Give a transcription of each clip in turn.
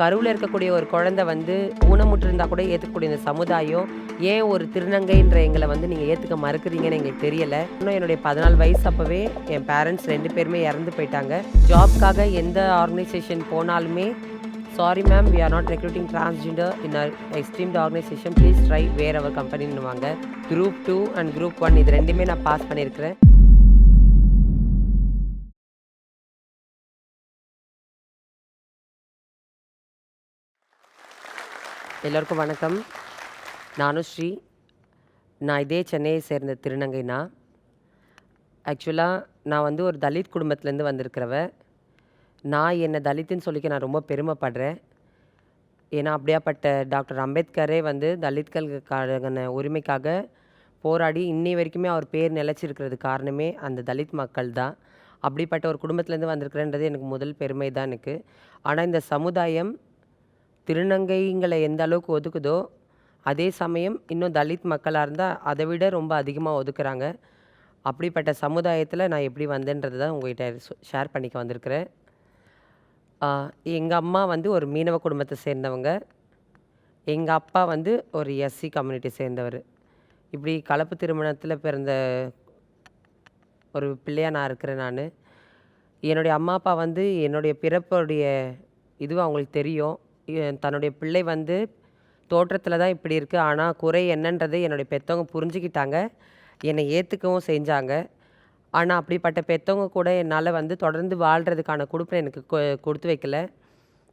கருவில் இருக்கக்கூடிய ஒரு குழந்தை வந்து ஊனமுற்று இருந்தால் கூட ஏற்றுக்கக்கூடிய இந்த சமுதாயம் ஏன் ஒரு திருநங்கைன்ற எங்களை வந்து நீங்கள் ஏற்றுக்க மறுக்கிறீங்கன்னு எங்களுக்கு தெரியலை. இன்னும் என்னுடைய பதினாலு வயசு அப்போவே என் பேரண்ட்ஸ் ரெண்டு பேருமே இறந்து போயிட்டாங்க. ஜாப்க்காக எந்த ஆர்கனைசேஷன் போனாலுமே sorry ma'am we are not recruiting transgender in our esteemed organisation please try where our கம்பெனின்னுவாங்க group two and group one இது ரெண்டுமே நான் பாஸ் பண்ணியிருக்கிறேன். எல்லோருக்கும் வணக்கம். நானும் ஸ்ரீ நான் இதே சென்னையை சேர்ந்த திருநங்கைனா ஆக்சுவலாக நான் வந்து ஒரு தலித் குடும்பத்துலேருந்து வந்திருக்கிறவ. நான் என்னை தலித்துன்னு சொல்லிக்க நான் ரொம்ப பெருமைப்படுறேன். ஏன்னா அப்படியாப்பட்ட டாக்டர் அம்பேத்கரே வந்து தலித்களுக்கான உரிமைக்காக போராடி இன்னி வரைக்குமே அவர் பேர் நிலைச்சிருக்கிறது காரணமே அந்த தலித் மக்கள் தான். அப்படிப்பட்ட ஒரு குடும்பத்துலேருந்து வந்திருக்கிறேன்றது எனக்கு முதல் பெருமை தான் எனக்கு. ஆனால் இந்த சமுதாயம் திருநங்கைங்களை எந்த அளவுக்கு ஒதுக்குதோ அதே சமயம் இன்னும் தலித் மக்களாக இருந்தால் அதை விட ரொம்ப அதிகமாக ஒதுக்குறாங்க. அப்படிப்பட்ட சமுதாயத்தில் நான் எப்படி வந்தேன்றது தான் உங்கள்கிட்ட ஷேர் பண்ணிக்க வந்திருக்கிறேன். எங்கள் அம்மா வந்து ஒரு மீனவ குடும்பத்தை சேர்ந்தவங்க. எங்கள் அப்பா வந்து ஒரு எஸ்சி கம்யூனிட்டி சேர்ந்தவர். இப்படி கலப்பு திருமணத்தில் பிறந்த ஒரு பிள்ளையாக நான் இருக்கிறேன் நான். என்னுடைய அம்மா அப்பா வந்து என்னுடைய பிறப்புடைய இதுவும் அவங்களுக்கு தெரியும். தன்னுடைய பிள்ளை வந்து தோற்றத்தில் தான் இப்படி இருக்குது ஆனால் குறை என்னன்றதை என்னுடைய பெற்றவங்க புரிஞ்சுக்கிட்டாங்க. என்னை ஏற்றுக்கவும் செஞ்சாங்க. ஆனால் அப்படிப்பட்ட பெற்றவங்க கூட என்னால் வந்து தொடர்ந்து வாழ்கிறதுக்கான கொடுப்பினை எனக்கு கொ- கொடுத்து வைக்கல.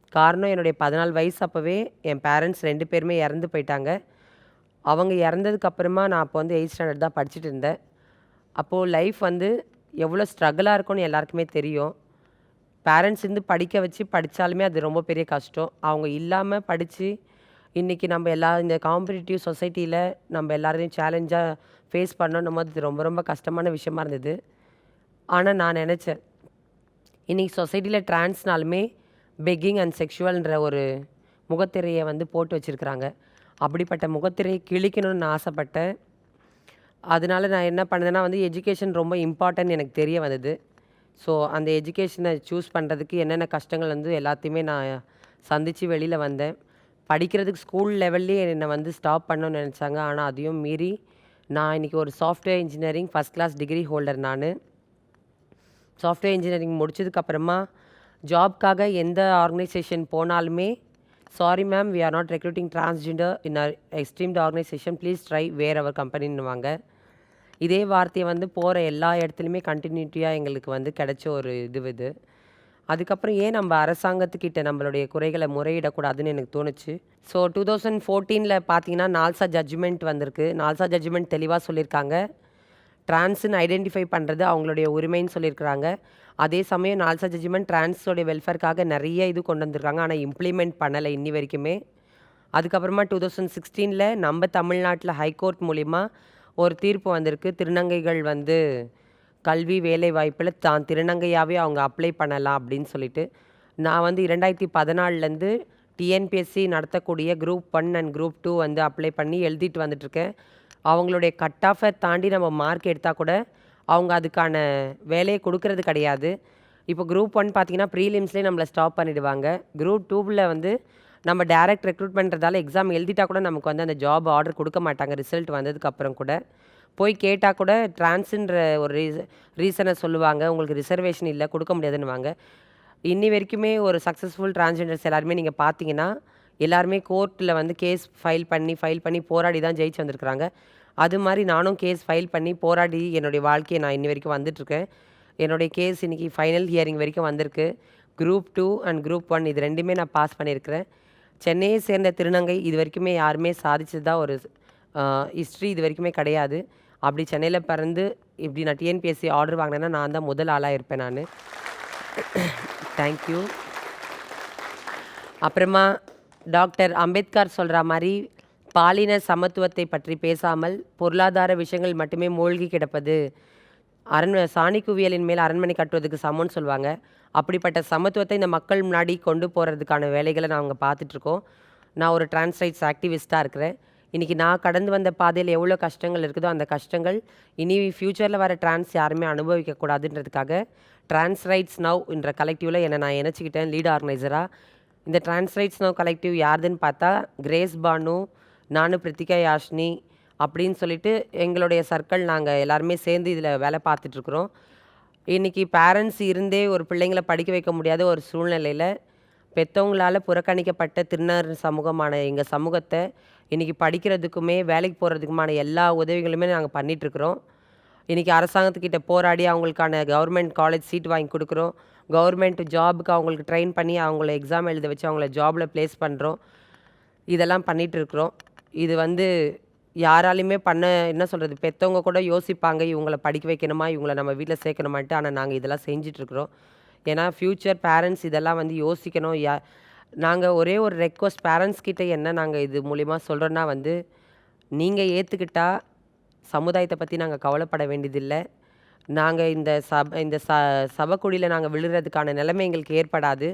காரணம் என்னுடைய பதினாலு வயசு அப்போவே என் பேரண்ட்ஸ் ரெண்டு பேருமே இறந்து போயிட்டாங்க. அவங்க இறந்ததுக்கப்புறமா நான் அப்போ வந்து எயிட் ஸ்டாண்டர்ட் தான் படிச்சுட்டு இருந்தேன். அப்போது லைஃப் வந்து எவ்வளோ ஸ்ட்ரகிளாக இருக்கும்னு எல்லாருக்குமே தெரியும். பேரண்ட்ஸ் இருந்து படிக்க வச்சு படித்தாலுமே அது ரொம்ப பெரிய கஷ்டம். அவங்க இல்லாமல் படித்து இன்றைக்கி நம்ம எல்லா இந்த காம்படிட்டிவ் சொசைட்டியில் நம்ம எல்லாரையும் சேலஞ்சாக ஃபேஸ் பண்ணணும் போது இது ரொம்ப ரொம்ப கஷ்டமான விஷயமா இருந்தது. ஆனால் நான் நினச்சேன் இன்றைக்கி சொசைட்டியில் ட்ரான்ஸ்னாலுமே பெக்கிங் அண்ட் செக்ஷுவல்ன்ற ஒரு முகத்திரையை வந்து போட்டு வச்சுருக்குறாங்க. அப்படிப்பட்ட முகத்திரையை கிழிக்கணும்னு நான் ஆசைப்பட்டேன். அதனால நான் என்ன பண்ணேன்னா வந்து எஜுகேஷன் ரொம்ப இம்பார்ட்டன்ட் எனக்கு தெரிய வந்தது. ஸோ அந்த எஜுகேஷனை சூஸ் பண்ணுறதுக்கு என்னென்ன கஷ்டங்கள் வந்து எல்லாத்தையுமே நான் சந்தித்து வெளியில் வந்தேன். படிக்கிறதுக்கு ஸ்கூல் லெவல்லே என்னை வந்து ஸ்டாப் பண்ணணும்னு நினச்சாங்க. ஆனால் அதையும் மீறி நான் இன்றைக்கி ஒரு software engineering first class degree holder நான். சாஃப்ட்வேர் இன்ஜினியரிங் முடிச்சதுக்கப்புறமா ஜாப்க்காக எந்த ஆர்கனைசேஷன் போனாலுமே sorry ma'am we are not recruiting transgender in our esteemed organisation please try where our கம்பெனின்னுவாங்க இதே வார்த்தையை வந்து போகிற எல்லா இடத்துலையுமே கண்டினியூட்டியாக எங்களுக்கு வந்து கிடைச்ச ஒரு இது இது. அதுக்கப்புறம் ஏன் நம்ம அரசாங்கத்துக்கிட்ட நம்மளுடைய குறைகளை முறையிடக்கூடாதுன்னு எனக்கு தோணுச்சு. ஸோ டூ தௌசண்ட் ஃபோர்டீனில் பார்த்தீங்கன்னா நால்சா ஜட்ஜ்மெண்ட் வந்திருக்கு. நால்சா ஜட்ஜ்மெண்ட் தெளிவாக சொல்லியிருக்காங்க டிரான்ஸ்னு ஐடென்டிஃபை பண்ணுறது அவங்களுடைய உரிமைன்னு சொல்லியிருக்கிறாங்க அதே சமயம் நால்சா ஜட்ஜ்மெண்ட் டிரான்ஸோடைய வெல்ஃபேர்க்காக நிறைய இது கொண்டு வந்திருக்காங்க. ஆனால் இம்ப்ளிமெண்ட் பண்ணலை இன்னி வரைக்குமே. அதுக்கப்புறமா டூ தௌசண்ட் சிக்ஸ்டீனில் நம்ம தமிழ்நாட்டில் ஹைகோர்ட் மூலிமா ஒரு தீர்ப்பு வந்திருக்கு. திருநங்கைகள் வந்து கல்வி வேலை வாய்ப்பில் தான் திருநங்கையாகவே அவங்க அப்ளை பண்ணலாம் அப்படின்னு சொல்லிட்டு நான் வந்து இரண்டாயிரத்தி பதினாலுலேருந்து டிஎன்பிஎஸ்சி நடத்தக்கூடிய group one and group two வந்து அப்ளை பண்ணி எழுதிட்டு வந்துட்டுருக்கேன். அவங்களுடைய கட் ஆஃபை தாண்டி நம்ம மார்க் எடுத்தால் கூட அவங்க அதுக்கான வேலையை கொடுக்கறது கிடையாது. இப்போ குரூப் ஒன் பார்த்தீங்கன்னா ப்ரீலிம்ஸ்லேயே நம்மளை ஸ்டாப் பண்ணிடுவாங்க. குரூப் டூவில் வந்து நம்ம டேரக்ட் ரெக்ரூட் பண்ணுறதால எக்ஸாம் எழுதிட்டா கூட நமக்கு வந்து அந்த ஜாப் ஆர்டர் கொடுக்க மாட்டாங்க. ரிசல்ட் வந்ததுக்கப்புறம் கூட. போய் கேட்டால் கூட டிரான்ஸுன்ற ஒரு ரீச ரீசனை சொல்லுவாங்க. உங்களுக்கு ரிசர்வேஷன் இல்லை கொடுக்க முடியாதுன்னுவாங்க. இன்னி வரைக்குமே ஒரு சக்ஸஸ்ஃபுல் டிரான்ஸ்ஜெண்டர்ஸ் எல்லாருமே நீங்கள் பார்த்தீங்கன்னா எல்லாருமே கோர்ட்டில் வந்து கேஸ் ஃபைல் பண்ணி ஃபைல் பண்ணி போராடி தான் ஜெயிச்சு வந்திருக்கிறாங்க. அது மாதிரி நானும் கேஸ் ஃபைல் பண்ணி போராடி என்னுடைய வாழ்க்கையை நான் இன்னி வரைக்கும் வந்துட்டுருக்கேன். என்னுடைய கேஸ் இன்றைக்கி ஃபைனல் ஹியரிங் வரைக்கும் வந்திருக்கு. Group two and group one இது ரெண்டுமே நான் பாஸ் பண்ணியிருக்கிறேன். சென்னையை சேர்ந்த திருநங்கை இது வரைக்குமே யாருமே சாதிச்சதா ஒரு ஹிஸ்ட்ரி இது வரைக்குமே கிடையாது. அப்படி சென்னையில் பிறந்து இப்படி நான் டிஎன்பிஎஸ்சி ஆர்டர் வாங்கினேன்னா நான் தான் முதல் ஆளாக இருப்பேன் நான். தேங்க்யூ அப்புறமா டாக்டர் அம்பேத்கர் சொல்கிற மாதிரி பாலின சமத்துவத்தை பற்றி பேசாமல் பொருளாதார விஷயங்கள் மட்டுமே மூழ்கி கிடப்பது. அரண் சாணி குவியலின் மேல் அரண்மனை கட்டுவதுக்கு சமம்னு சொல்லுவாங்க. அப்படிப்பட்ட சமத்துவத்தை இந்த மக்கள் முன்னாடி கொண்டு போகிறதுக்கான வேலைகளை நாங்கள் பார்த்துட்ருக்கோம். நான் ஒரு டிரான்ஸ் ரைட்ஸ் ஆக்டிவிஸ்ட்டாக இருக்கிறேன். இன்றைக்கி நான் கடந்து வந்த பாதையில் எவ்வளோ கஷ்டங்கள் இருக்குதோ அந்த கஷ்டங்கள் இனி ஃப்யூச்சரில் வர டிரான்ஸ் யாருமே அனுபவிக்கக்கூடாதுன்றதுக்காக டிரான்ஸ் ரைட்ஸ் நவ் என்ற கலெக்டிவில் என்னை நான் இணைச்சிக்கிட்டேன் லீட் ஆர்கனைசராக இந்த டிரான்ஸ்ரைட்ஸ் நவ் கலெக்டிவ் யாருதுன்னு பார்த்தா கிரேஸ் பானு நானு பிரித்திகா யாஷினி அப்படின்னு சொல்லிட்டு எங்களுடைய சர்க்கிள் நாங்கள் எல்லாருமே சேர்ந்து இதில் வேலை பார்த்துட்ருக்குறோம். இன்றைக்கி பேரண்ட்ஸ் இருந்தே ஒரு பிள்ளைங்கள படிக்க வைக்க முடியாத ஒரு சூழ்நிலையில் பெற்றவங்களால் புறக்கணிக்கப்பட்ட திருநர் சமூகமான எங்கள் சமூகத்தை இன்றைக்கி படிக்கிறதுக்குமே வேலைக்கு போகிறதுக்குமான எல்லா உதவிகளுமே நாங்கள் பண்ணிகிட்ருக்குறோம் இன்றைக்கி அரசாங்கத்துக்கிட்ட போராடி அவங்களுக்கான கவர்மெண்ட் காலேஜ் சீட் வாங்கி கொடுக்குறோம். கவர்மெண்ட் ஜாபுக்கு அவங்களுக்கு ட்ரெயின் பண்ணி அவங்கள எக்ஸாம் எழுத வச்சு அவங்கள ஜாபில் ப்ளேஸ் பண்ணுறோம் இதெல்லாம் பண்ணிகிட்ருக்குறோம் இது வந்து யாராலையுமே பண்ண என்ன சொல்கிறது பெற்றவங்க கூட யோசிப்பாங்க இவங்கள படிக்க வைக்கணுமா இவங்கள நம்ம வீட்டில் சேர்க்கணுமான்ட்டு ஆனால் நாங்கள் இதெல்லாம் செஞ்சிட்ருக்குறோம். ஏன்னா ஃப்யூச்சர் பேரண்ட்ஸ் இதெல்லாம் வந்து யோசிக்கணும். யா நாங்கள் ஒரே ஒரு ரெக்வஸ்ட் பேரண்ட்ஸ் கிட்டே என்ன நாங்கள் இது மூலிமா சொல்கிறோன்னா வந்து நீங்கள் ஏற்றுக்கிட்டா சமுதாயத்தை பற்றி நாங்கள் கவலைப்பட வேண்டியதில்லை. நாங்கள் இந்த சப இந்த ச சபக்குடியில் நாங்கள் விழுறதுக்கான நிலைமை எங்களுக்கு ஏற்படாது.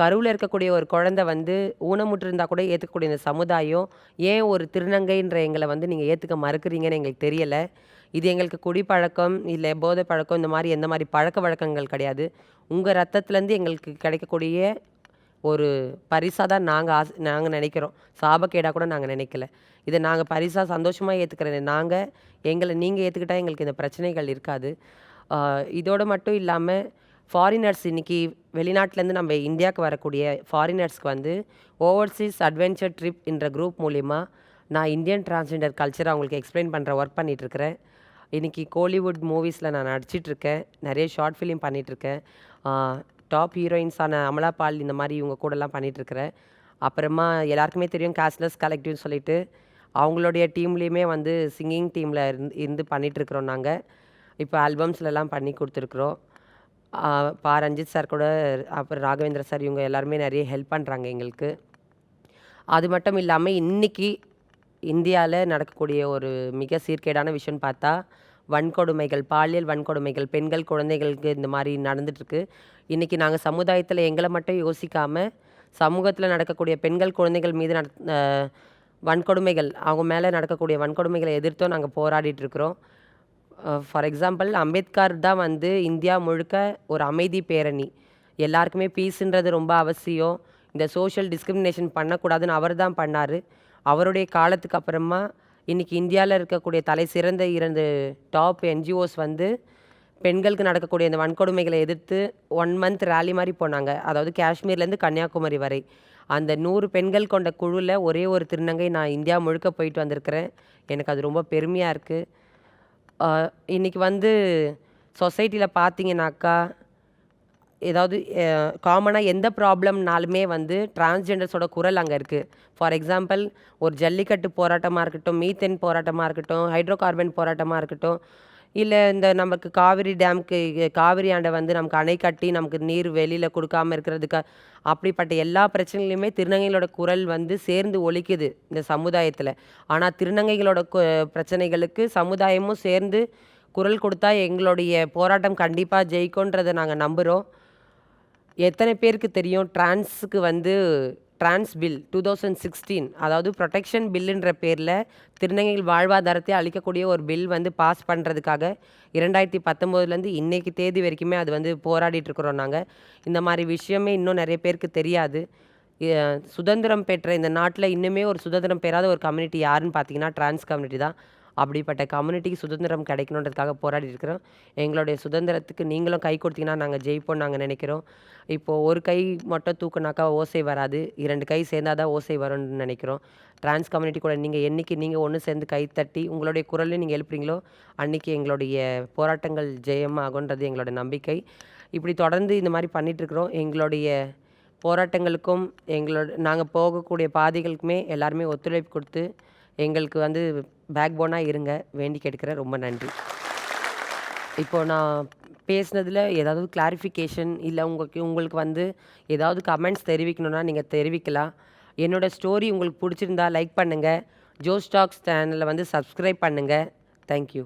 கருவில் இருக்கக்கூடிய ஒரு குழந்தை வந்து ஊனமுற்றிருந்தா கூட ஏற்றுக்கக்கூடிய இந்த சமுதாயம் ஏன் ஒரு திருநங்கைன்ற எங்களை வந்து நீங்கள் ஏற்றுக்க மறுக்கிறீங்கன்னு எங்களுக்கு தெரியலை. இது எங்களுக்கு குடிப்பழக்கம் இல்லை போதை பழக்கம் இந்த மாதிரி எந்த மாதிரி பழக்க வழக்கங்கள் கிடையாது. உங்கள் ரத்தத்துலேருந்து எங்களுக்கு கிடைக்கக்கூடிய ஒரு பரிசாக தான் நாங்கள் ஆஸ் நாங்கள் நினைக்கிறோம். சாபக்கேடாக கூட நாங்கள் நினைக்கல. இதை நாங்கள் பரிசாக சந்தோஷமாக ஏற்றுக்கிற நாங்கள் எங்களை நீங்கள் ஏற்றுக்கிட்டால் எங்களுக்கு இந்த பிரச்சனைகள் இருக்காது. இதோடு மட்டும் இல்லாமல் ஃபாரினர்ஸ் இன்றைக்கி வெளிநாட்டிலேருந்து நம்ம இந்தியாவுக்கு வரக்கூடிய ஃபாரினர்ஸ்க்கு வந்து ஓவர்சீஸ் அட்வென்ச்சர் ட்ரிப் என்ற குரூப் மூலிமா நான் இந்தியன் டிரான்ஸ்ஜெண்டர் கல்ச்சரை அவங்களுக்கு எக்ஸ்பிளைன் பண்ணுற ஒர்க் பண்ணிகிட்ருக்கிறேன் இன்றைக்கி கோலிவுட் மூவிஸில் நான் நடிச்சிட்ருக்கேன் நிறைய ஷார்ட் ஃபிலிம் பண்ணிகிட்ருக்கேன் டாப் ஹீரோயின்ஸான அமலா பால் இந்த மாதிரி இவங்க கூடலாம் பண்ணிகிட்ருக்கிறேன் அப்புறமா எல்லாருக்குமே தெரியும் கேஷ்லெஸ் கலெக்டிவ்னு சொல்லிட்டு. அவங்களுடைய டீம்லேயுமே வந்து சிங்கிங் டீமில் இருந்து இருந்து பண்ணிகிட்ருக்குறோம் நாங்கள் இப்போ ஆல்பம்ஸ்லலாம் பண்ணி கொடுத்துருக்குறோம். பா ரஞ்சித் சார் கூட அப்புறம் ராகவேந்திர சார் இவங்க எல்லாருமே நிறைய ஹெல்ப் பண்ணுறாங்க எங்களுக்கு. அது மட்டும் இல்லாமல் இன்றைக்கி இந்தியாவில் நடக்கக்கூடிய ஒரு மிக சீர்கேடான விஷயம்னு பார்த்தா வன்கொடுமைகள் பாலியல் வன்கொடுமைகள் பெண்கள் குழந்தைகளுக்கு இந்த மாதிரி நடந்துட்டுருக்கு இன்றைக்கி நாங்கள் சமுதாயத்தில் எங்களை மட்டும் யோசிக்காமல் சமூகத்தில் நடக்கக்கூடிய பெண்கள் குழந்தைகள் மீது நட வன்கொடுமைகள் அவங்க மேலே நடக்கக்கூடிய வன்கொடுமைகளை எதிர்த்தும் நாங்கள் போராடிட்டு இருக்கிறோம். ஃபார் எக்ஸாம்பிள் அம்பேத்கர் தான் வந்து இந்தியா முழுக்க ஒரு அமைதி பேரணி. எல்லாருக்குமே பீஸுன்றது ரொம்ப அவசியம். இந்த சோஷியல் டிஸ்கிரிமினேஷன் பண்ணக்கூடாதுன்னு அவர் தான் பண்ணார். அவருடைய காலத்துக்கு அப்புறமா இன்றைக்கி இந்தியாவில் இருக்கக்கூடிய தலை சிறந்த இரண்டு டாப் என்ஜிஓஸ் வந்து பெண்களுக்கு நடக்கக்கூடிய இந்த வன்கொடுமைகளை எதிர்த்து ஒன் மந்த் ரேலி மாதிரி போனாங்க. அதாவது காஷ்மீர்லேருந்து கன்னியாகுமரி வரை. அந்த நூறு பெண்கள் கொண்ட குழுவில் ஒரே ஒரு திருநங்கை நான் இந்தியா முழுக்க போயிட்டு வந்திருக்கிறேன். எனக்கு அது ரொம்ப பெருமையாக இருக்குது இன்றைக்கி இன்னைக்கு வந்து சொசைட்டியில் பார்த்தீங்கன்னாக்கா ஏதாவது காமனாக எந்த ப்ராப்ளம்னாலுமே வந்து டிரான்ஸ்ஜெண்டர்ஸோட குரல் அங்கே இருக்குது ஃபார் எக்ஸாம்பிள் ஒரு ஜல்லிக்கட்டு போராட்டமாக இருக்கட்டும் மீத்தேன் போராட்டமாக இருக்கட்டும் ஹைட்ரோ கார்பன் போராட்டமாக இருக்கட்டும் இல்லை இந்த நமக்கு காவிரி டேம்க்கு காவிரி ஆண்டை வந்து நமக்கு அணை கட்டி நமக்கு நீர் வெளியில் கொடுக்காம இருக்கிறதுக்கு அப்படிப்பட்ட எல்லா பிரச்சனையிலையுமே திருநங்கைகளோட குரல் வந்து சேர்ந்து ஒழிக்குது இந்த சமுதாயத்தில். ஆனால் திருநங்கைகளோட பிரச்சனைகளுக்கு சமுதாயமும் சேர்ந்து குரல் கொடுத்தா எங்களுடைய போராட்டம் கண்டிப்பாக ஜெயிக்கும்ன்றதை நாங்கள் நம்புகிறோம் எத்தனை பேருக்கு தெரியும் டிரான்ஸுக்கு வந்து trans bill two thousand sixteen அதாவது ப்ரொடெக்ஷன் பில்லுன்ற பேரில் திருநங்கைகள் வாழ்வாதாரத்தை அளிக்கக்கூடிய ஒரு பில் வந்து பாஸ் பண்ணுறதுக்காக இரண்டாயிரத்தி பத்தொம்போதுலேருந்து இன்னைக்கு தேதி வரைக்குமே அது வந்து போராடிட்டுருக்குறோம் நாங்கள் இந்த மாதிரி விஷயமே இன்னும் நிறைய பேருக்கு தெரியாது. சுதந்திரம் பெற்ற இந்த நாட்டில் இன்னுமே ஒரு சுதந்திரம் பெறாத ஒரு கம்யூனிட்டி யாருன்னு பார்த்தீங்கன்னா டிரான்ஸ் கம்யூனிட்டி தான். அப்படிப்பட்ட கம்யூனிட்டிக்கு சுதந்திரம் கிடைக்கணுன்றதுக்காக போராடி இருக்கிறோம் எங்களுடைய சுதந்திரத்துக்கு நீங்களும் கை கொடுத்தீங்கன்னா நாங்கள் ஜெயிப்போம் நாங்கள் நினைக்கிறோம். இப்போது ஒரு கை மட்டும் தூக்குனாக்கா ஓசை வராது. இரண்டு கை சேர்ந்தாதான் தான் ஓசை வரும்னு நினைக்கிறோம். டிரான்ஸ் கம்யூனிட்டி கூட நீங்கள் என்றைக்கு நீங்கள் ஒன்று சேர்ந்து கை தட்டி உங்களுடைய குரலையும் நீங்கள் எழுப்புறீங்களோ அன்னைக்கு எங்களுடைய போராட்டங்கள் ஜெயமாகுன்றது எங்களோட நம்பிக்கை. இப்படி தொடர்ந்து இந்த மாதிரி பண்ணிகிட்ருக்குறோம் எங்களுடைய போராட்டங்களுக்கும் எங்களோட நாங்கள் போகக்கூடிய பாதைகளுக்குமே எல்லாருமே ஒத்துழைப்பு கொடுத்து எங்களுக்கு வந்து பேக் போனாக இருங்க. வேண்டி கேட்குறேன் ரொம்ப நன்றி. இப்போ நான் பேசுனதில் ஏதாவது கிளாரிஃபிகேஷன் இல்லை உங்களுக்கு உங்களுக்கு வந்து ஏதாவது கமெண்ட்ஸ் தெரிவிக்கணும்னா நீங்கள் தெரிவிக்கலாம். என்னோடய ஸ்டோரி உங்களுக்கு பிடிச்சிருந்தா லைக் பண்ணுங்கள் ஜோஸ் ஸ்டாக்ஸ் சேனலில் வந்து சப்ஸ்கிரைப் பண்ணுங்கள் தேங்க்யூ